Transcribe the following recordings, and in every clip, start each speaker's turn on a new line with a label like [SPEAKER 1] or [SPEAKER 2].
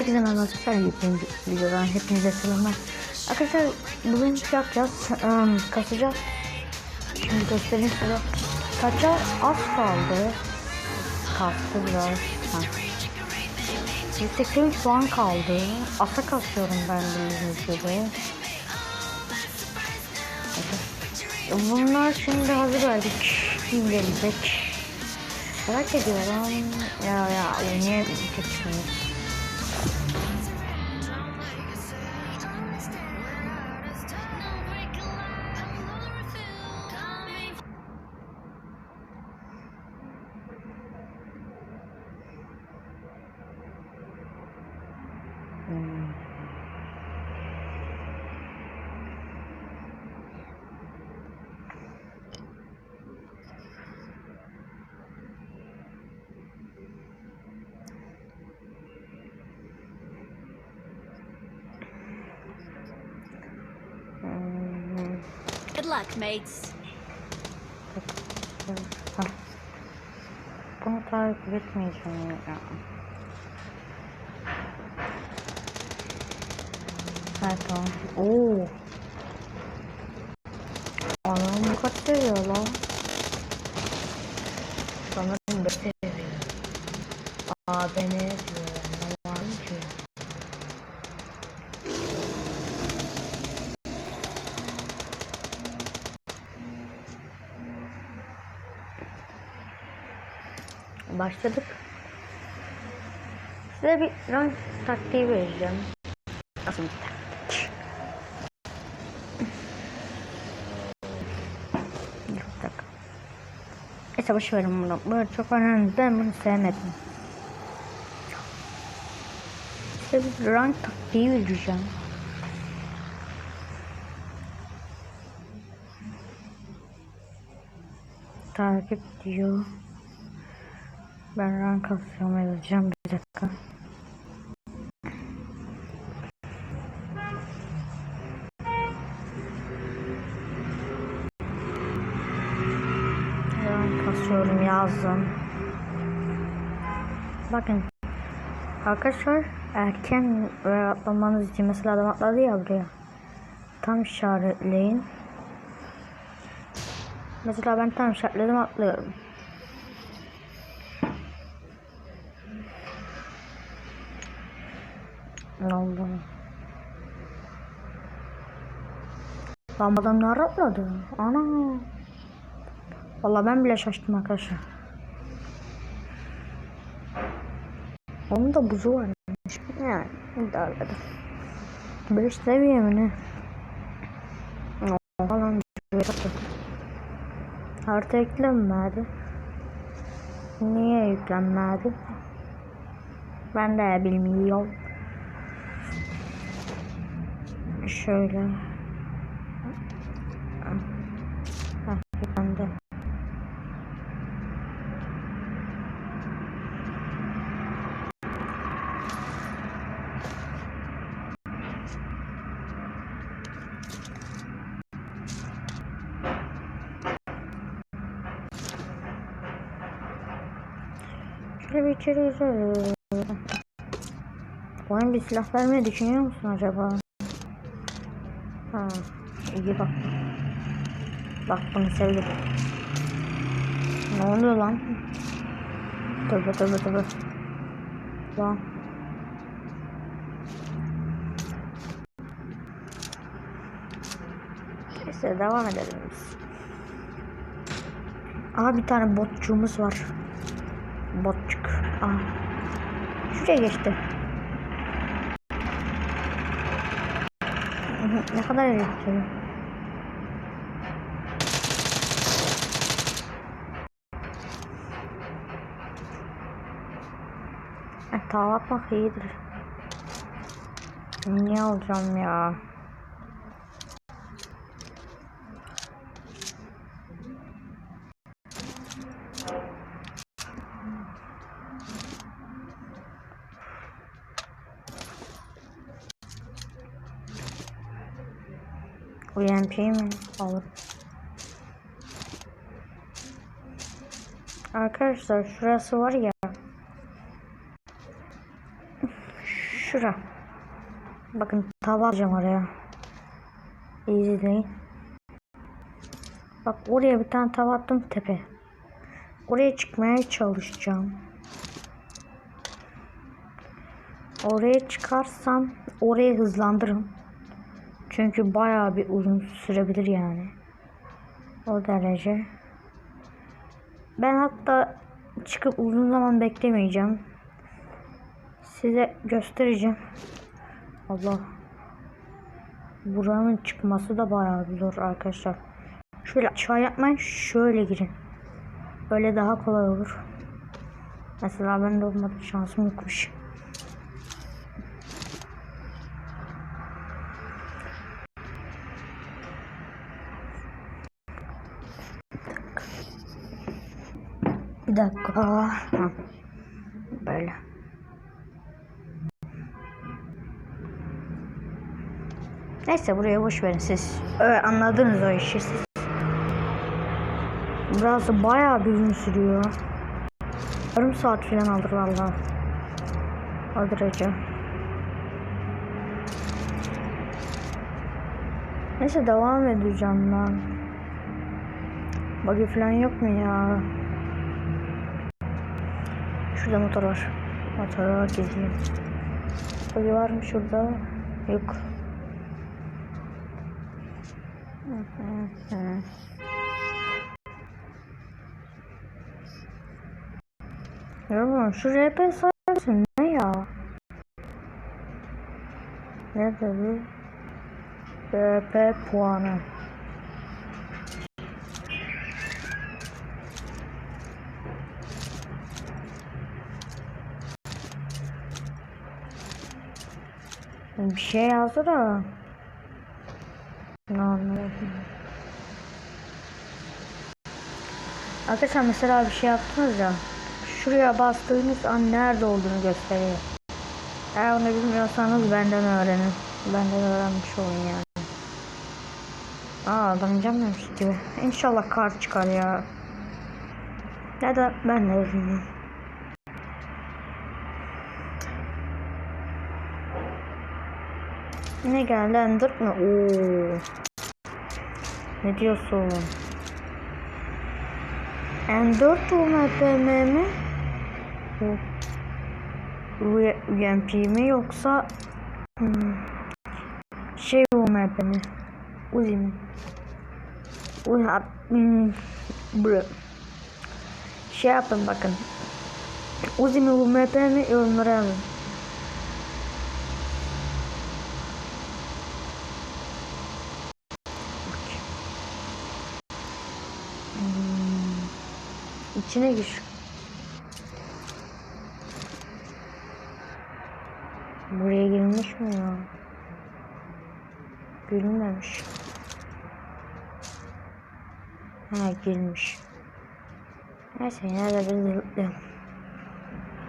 [SPEAKER 1] Herkese merhaba arkadaşlar. Yepyeni videodan hepinize selamlar. Arkadaşlar bugün şey yapacağız. ım, kasacağız. Şimdi göstereyim size. Kaça az kaldı. Kastı biraz. Ha. 183 puan kaldı. Asa kasıyorum ben gibi. Evet. Bunlar şimdi hazır verdik. Gelecek? Merak ediyorum. Ya ya oynayabileceksiniz. Hmm.
[SPEAKER 2] Luck, mates.
[SPEAKER 1] Bunu takip etmeyeceğim ya. Ha tamam. Oo. Anam kaç veriyor lan? Sanırım 5 veriyor. Aa ben Ne var ki? Başladık. Size bir rank taktiği vereceğim. Nasıl bir taktik? Bir dakika. Neyse bunu. Bu çok önemli. Ben bunu sevmedim. Size bir rank taktiği vereceğim. Takip diyor. Ben rank atıyorum yazacağım bir dakika. Rank asıyorum yazdım. Bakın. Arkadaşlar erken atlamanız için mesela adam atladı ya buraya. Tam işaretleyin. Mesela ben tam işaretledim atlıyorum. Ne oldu? Lan adam nereye atladı? Ana. Vallahi ben bile şaştım arkadaşlar. Onun da buzu varmış. Yani idare eder. 5 seviye mi ne? Falan Harita yüklenmedi. Niye yüklenmedi? Ben de bilmiyorum. Şöyle. Heh, yüklendi. Şöyle bir içeri güzel. Oyun bir silah vermeyi düşünüyor musun acaba? Ha, iyi bak. Bak bunu sevdim. Ne oluyor lan? Tövbe tövbe tövbe. Lan. Neyse devam edelim biz. Aha bir tane botçuğumuz var. Botçuk. Aha. Şuraya geçti. Ne kadar elektriği? E, tava atmak iyidir. Niye alacağım ya? UMP mi? Olur. Arkadaşlar şurası var ya. Şura. Bakın tava alacağım oraya. İyi. Bak oraya bir tane tava attım tepe. Oraya çıkmaya çalışacağım. Oraya çıkarsam orayı hızlandırın. Çünkü bayağı bir uzun sürebilir yani. O derece. Ben hatta çıkıp uzun zaman beklemeyeceğim. Size göstereceğim. Allah. Buranın çıkması da bayağı bir zor arkadaşlar. Şöyle aşağı yapmayın. Şöyle girin. Böyle daha kolay olur. Mesela ben de olmadı şansım yokmuş. Dakika. Hı. Böyle. Neyse buraya boş verin siz. Öyle anladınız o işi siz. Burası bayağı bir uzun sürüyor. Yarım saat falan alır valla. Ece. Neyse devam edeceğim ben. Buggy falan yok mu ya? Şurada motor var. Motora gezeyim. Buggy var mı şurada? Yok. Ya şu RP sayesinde ne ya? Ne dedi? RP puanı. Bir şey yazdı da. Ne anlamadım. Arkadaşlar mesela bir şey yaptınız ya. Şuraya bastığınız an nerede olduğunu gösteriyor. Eğer onu bilmiyorsanız benden öğrenin. Benden öğrenmiş olun yani. Aa adamcamıyormuş gibi. İnşallah kar çıkar ya. Ya da ben de bilmiyorum. Ne geldi Ender mi? Oo. Ne diyorsun? N4 UMPM mi? UMP mi yoksa hmm, şey UMP mi? Uzi mi? Uzi hmm. Şey yapın bakın. Uzi mi UMP mi yorumlara yazın. İçine gir. Buraya girmiş mi ya? Girilmemiş. Ha girmiş. Neyse yine de bir zıplayalım.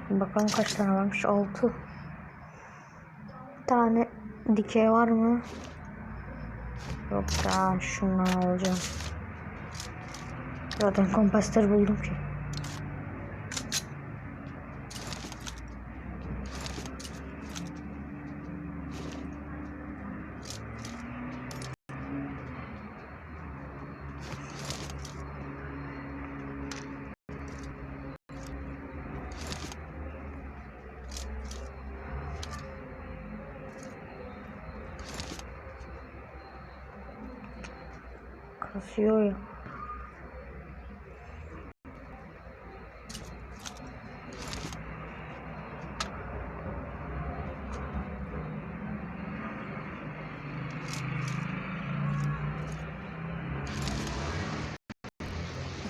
[SPEAKER 1] Bakalım kaç tane varmış? 6 tane dikey var mı? Yok ya şundan alacağım. Zaten kompastör buldum ki. Kasıyor ya.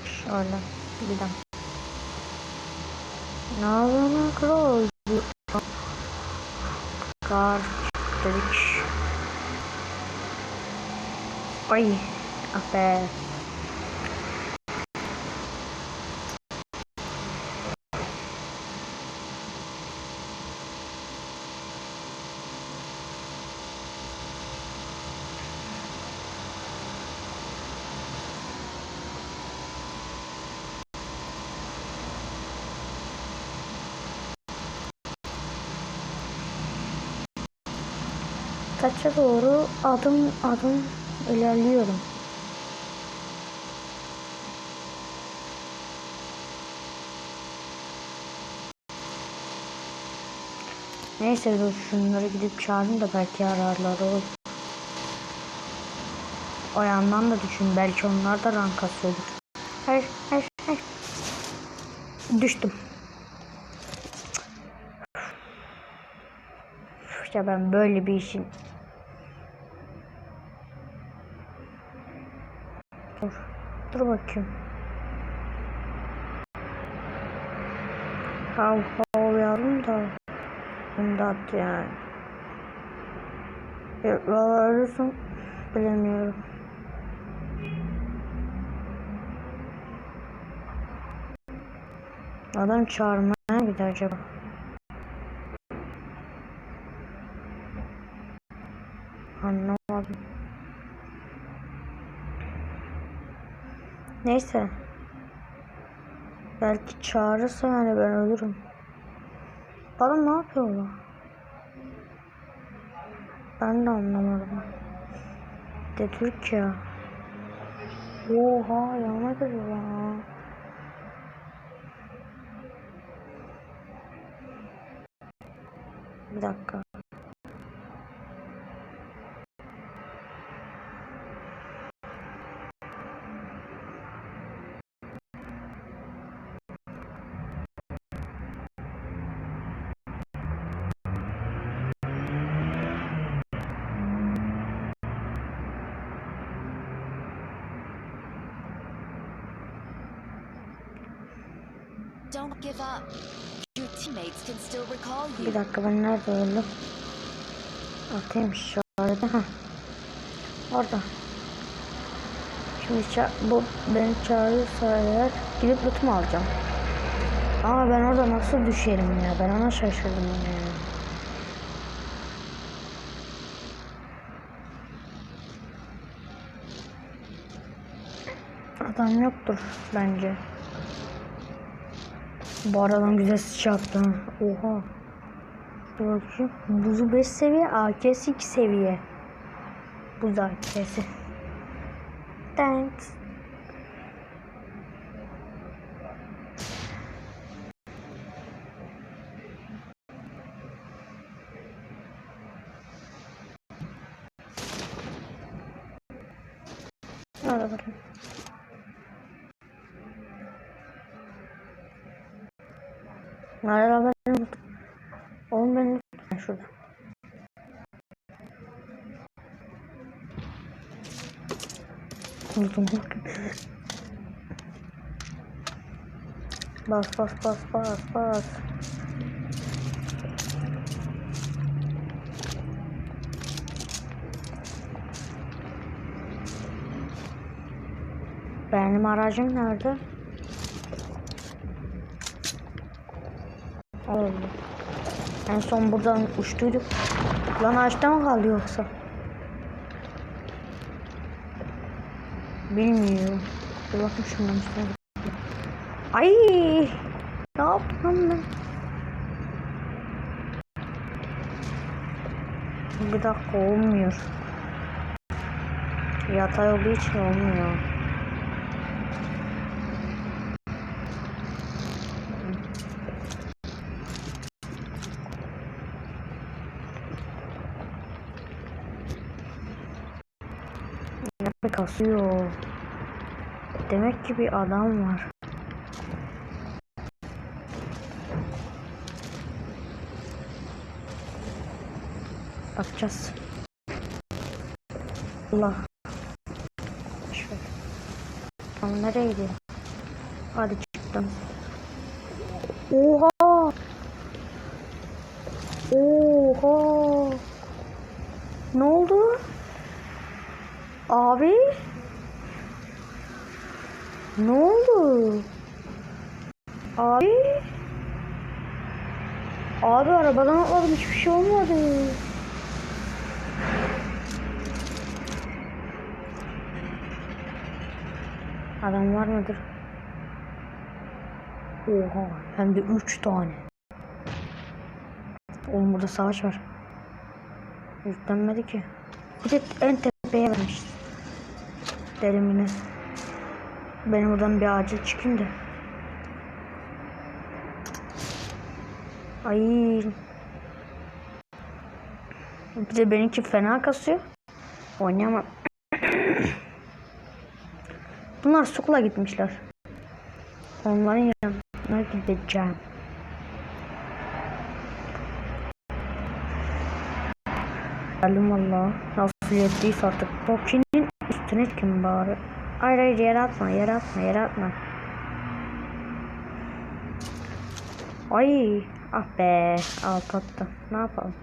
[SPEAKER 1] Şöyle bir dakika. Ne yapıyorsun kral? Kar dedik. Ay. Ah be. Taça doğru adım adım ilerliyorum. Neyse dur şunları gidip çağırın da belki ararlar olur. O yandan da düşün belki onlar da rank kasıyordur. Hayır hayır hayır. Düştüm. Ya ben böyle bir işin Dur. Dur bakayım. Hav hav da. İmdat yani. Ya, Valla arasın bilemiyorum. Adam çağırmaya gider acaba. Anlamadım. Neyse. Belki çağırırsa yani ben ölürüm. Bana ne yapıyorlar? Ben de anlamadım. De Türkiye. Oha yana ya. Bir dakika. Bir dakika ben nerede öldüm? Atayım şöyle. Heh. Orada. Şimdi bu beni çağırırsa eğer gidip lootumu alacağım. Ama ben orada nasıl düşerim ya? Ben ona şaşırdım ya. Adam yoktur bence. Bu aradan güzel sıçrattı. ha. Oha. Bakayım. Buzu 5 seviye, AK'si 2 seviye. Buz AK'si. Thanks. Hadi bakayım. Nerede haberim yok. Oğlum ben Ha, şurada. Unuttum. Bas bas bas bas bas. Benim aracım nerede? Allah. En son buradan uçtuyduk. Lan ağaçta mı kaldı yoksa? Bilmiyorum. Dur bakayım şundan üstüne. Ay! Ne yaptım ben? Bir dakika olmuyor. Yatay olduğu için olmuyor. Ne kasıyor? Demek ki bir adam var. Bakacağız. Allah. Şöyle. Tamam nereye gidiyor? Hadi çıktım. Oha! Oha! Ne oldu? Abi? Ne oldu? Abi? Abi arabadan atladım hiçbir şey olmadı. Adam var mıdır? Oha hem de 3 tane. Oğlum burada savaş var. Yüklenmedi ki. Bir de en tepeye vermiş. Derimine. Ben buradan bir acil çıkayım da. Ay. Bir de benimki fena kasıyor. Oynayamam. Bunlar sukla gitmişler. Onların yanına gideceğim. Geldim valla. Nasıl yettiyse artık. Poki'nin üstüne kim bari. Hayır hayır yere atma yere atma yere atma. Ay ah be alt attı. Ne yapalım?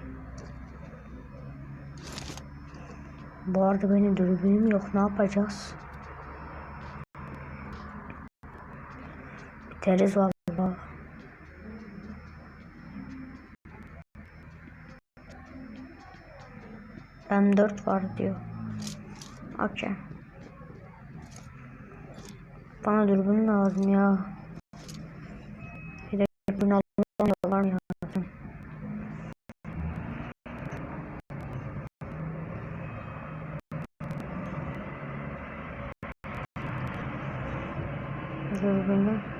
[SPEAKER 1] Bu arada benim dürbünüm yok. Ne yapacağız? Biteriz valla. M4 var diyor. Okey. Bana dürbün lazım ya. Bir de dürbün alamıyorlar ya. Dürbünü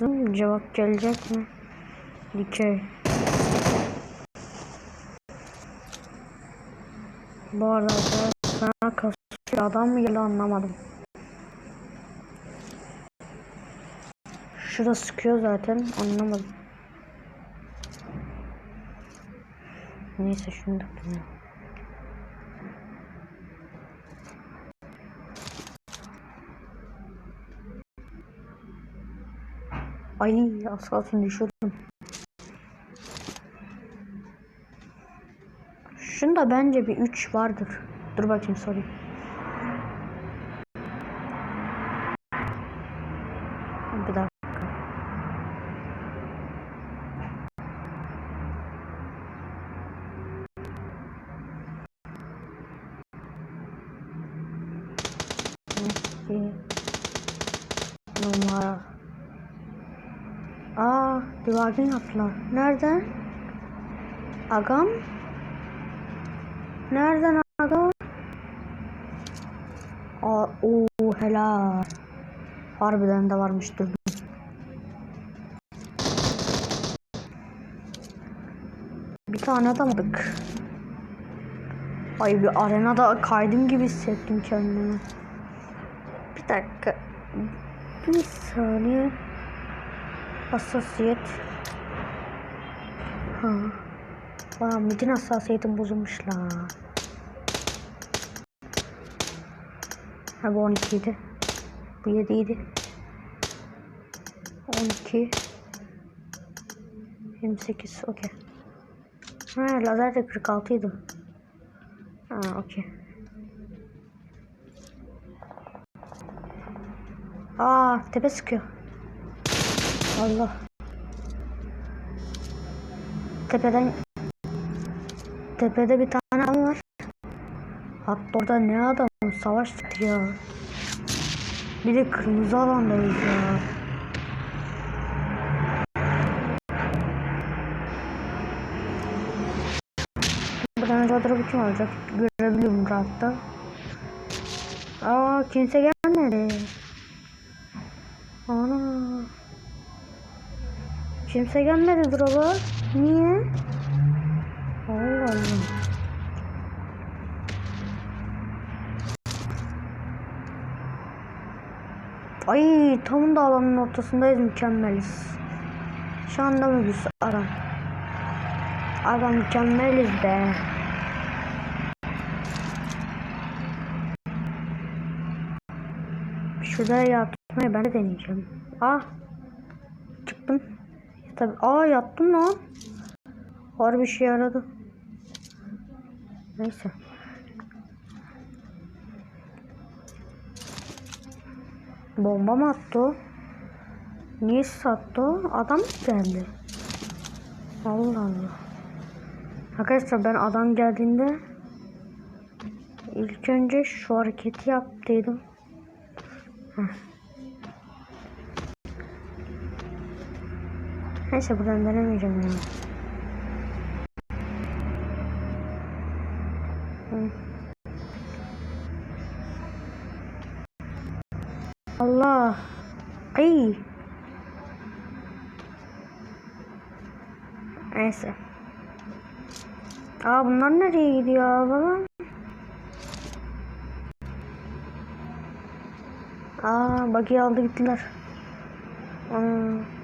[SPEAKER 1] yazdım? Cevap gelecek mi? Dikey. Bu arada sana kasıyor adam mı geldi anlamadım. Şurada sıkıyor zaten anlamadım. Neyse şunu da bilmiyorum. Ay az kalsın düşüyordum. Şunda bence bir 3 vardır. Dur bakayım sorayım. Bir dakika. İki numara. Aa, divagin yaptılar. Nereden? Agam? Nereden agam? Aa, oo, helal. Harbiden de varmış dur. Bir tane atamadık. Ay bir arenada kaydım gibi hissettim kendimi. Bir dakika. Bir saniye. Hassasiyet. Ha. Vay midin hassasiyetim bozulmuş la. Ha bu 12 idi. Bu 7 idi. 12 28 okey. Ha lazer de 46 idi. Ha okey. Aa tepe sıkıyor. Allah. Tepeden Tepede bir tane adam var. Hatta orada ne adam savaştık ya. Bir de kırmızı alandayız ya. Buradan acaba kim olacak? Görebiliyorum rahatta. Aa kimse gelmedi. Ana. Kimse gelmedi drop'a. Niye? Allah Allah. Ay tam da alanın ortasındayız mükemmeliz. Şu anda mı biz ara? Ara mükemmeliz be. Şurada yatmayı ben de deneyeceğim. Ah. Tabii. Aa yattım lan. Harbi bir şey yaradı. Neyse. Bomba mı attı o? Niye sattı? Adam geldi? Allah Allah. Arkadaşlar ben adam geldiğinde İlk önce şu hareketi yaptıydım. Heh. Neyse buradan denemeyeceğim yani. Allah. Ay. Neyse. Aa bunlar nereye gidiyor falan? Aa bug'i aldı gittiler. Aa,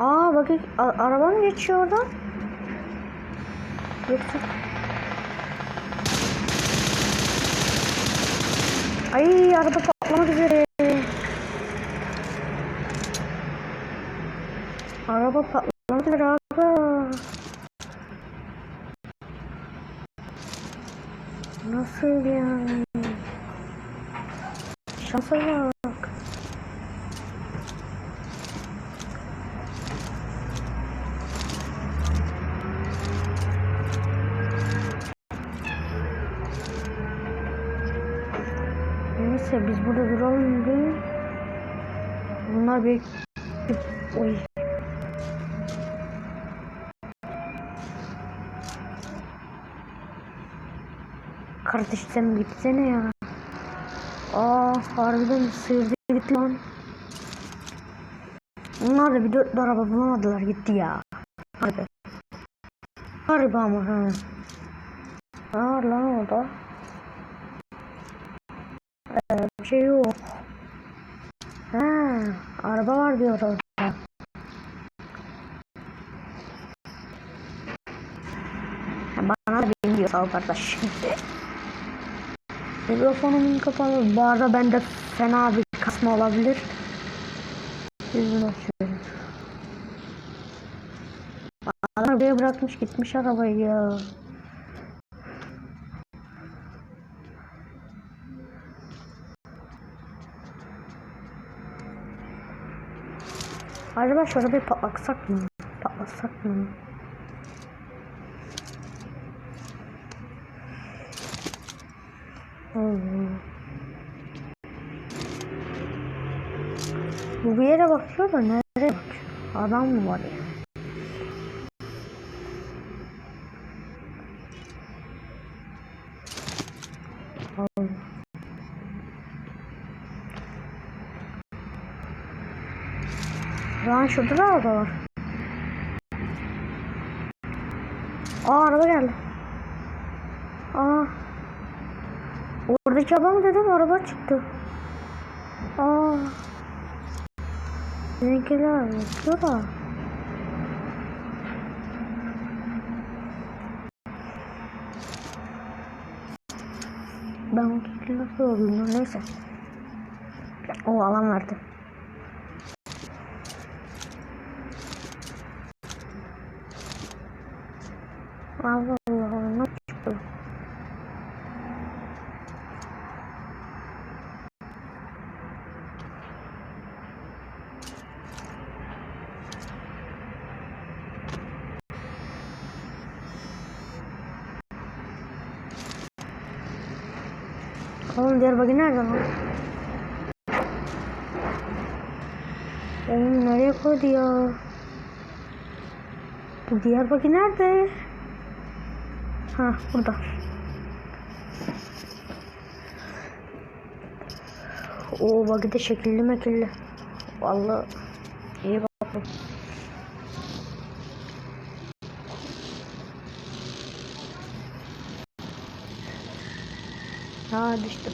[SPEAKER 1] Aa a- araba mı geçiyor oradan? Yoksa Ay araba patlamak üzere. Araba patlamak üzere abi. Nasıl yani? Şansa bak. Neyse biz burada duralım bir. Bunlar bir... Oy. Kardeş sen gitsene ya. Aa harbiden sıyırdı gitti lan. Onlar da bir dört araba bulamadılar gitti ya. Harbi. Harbi ama ha. Aa lan orada. Ee, bir şey yok. Ha, araba var diyor orada. Bana da bin diyor sağ kardeş. Mikrofonumun kapalı. Bu arada bende fena bir kasma olabilir. Yüzünü açıyorum. Adam arabaya bırakmış gitmiş arabayı ya. Acaba şu arabayı patlatsak mı? Patlatsak mı? Hmm. Bu bir yere bakıyor da nereye bakıyor? Adam mı var ya? Allah. Lan şurada da araba var. Aa araba geldi. Aa. Oradaki adam dedim araba çıktı. Aa. Bizimkiler yapıyor da. Ben o nasıl oldum neyse. O alan verdi. Allah Allah nasıl çıktı? Oğlum diğer bagi nerede lan? Oğlum nereye koydu ya? Bu diğer bagi nerede? Ha burada. O bagi de şekilli mekilli. Vallahi iyi bakalım. Ha düştüm.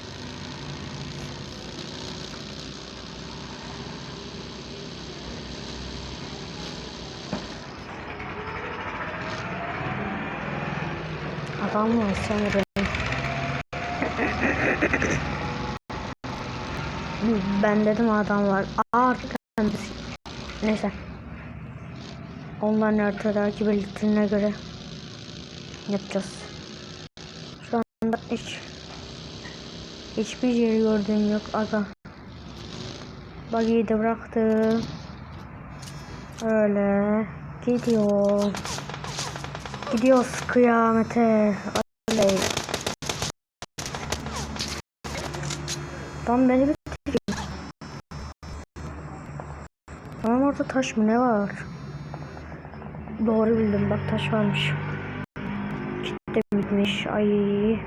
[SPEAKER 1] Adam var sanırım. ben dedim adam var. Aa, artık kendisi. Neyse. Onların haritadaki belirtilerine göre yapacağız. Şu anda hiç hiçbir yer gördüğüm yok aga. Buggy'yi de bıraktım. Öyle gidiyor. Gidiyoruz kıyamete. Tam beni bitir. Tamam orada taş mı ne var? Doğru bildim bak taş varmış. Kitle bitmiş. Ay.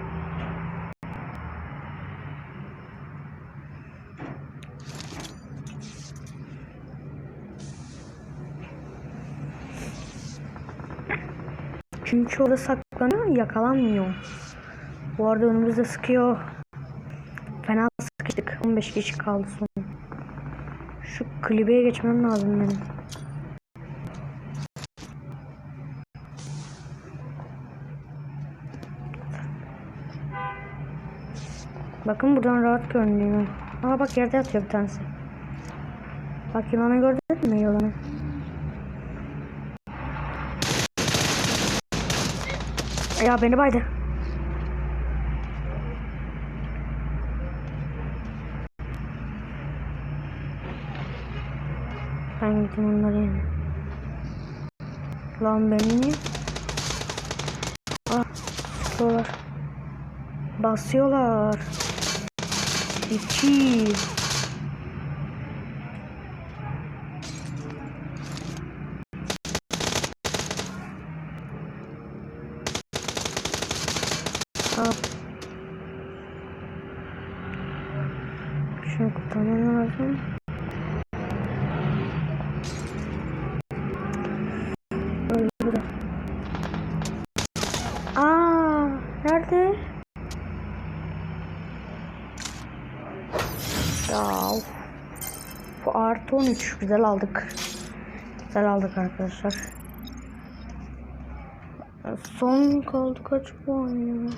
[SPEAKER 1] Çünkü orada saklanıyor yakalanmıyor. Bu arada önümüzde sıkıyor. Fena sıkıştık. 15 kişi kaldı son. Şu klibeye geçmem lazım benim. Bakın buradan rahat görünüyor. Aa bak yerde yatıyor bir tanesi. Bak yılanı gördün mü yılanı? Ya beni baydı. Ben gideyim onları yani. Lan beni niye? Ah, basıyorlar. Basıyorlar. İki. Ah. Şunu kurtarmam lazım. 13 güzel aldık. Güzel aldık arkadaşlar. Son kaldı kaç puan ya?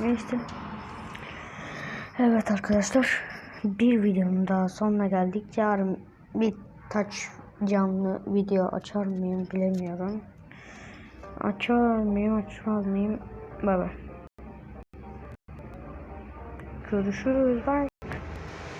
[SPEAKER 1] Neyse. Evet arkadaşlar. Bir videonun daha sonuna geldik. Yarın bir taç canlı video açar mıyım bilemiyorum. Açar mıyım açmaz mıyım? Bay bay. Görüşürüz. Bye.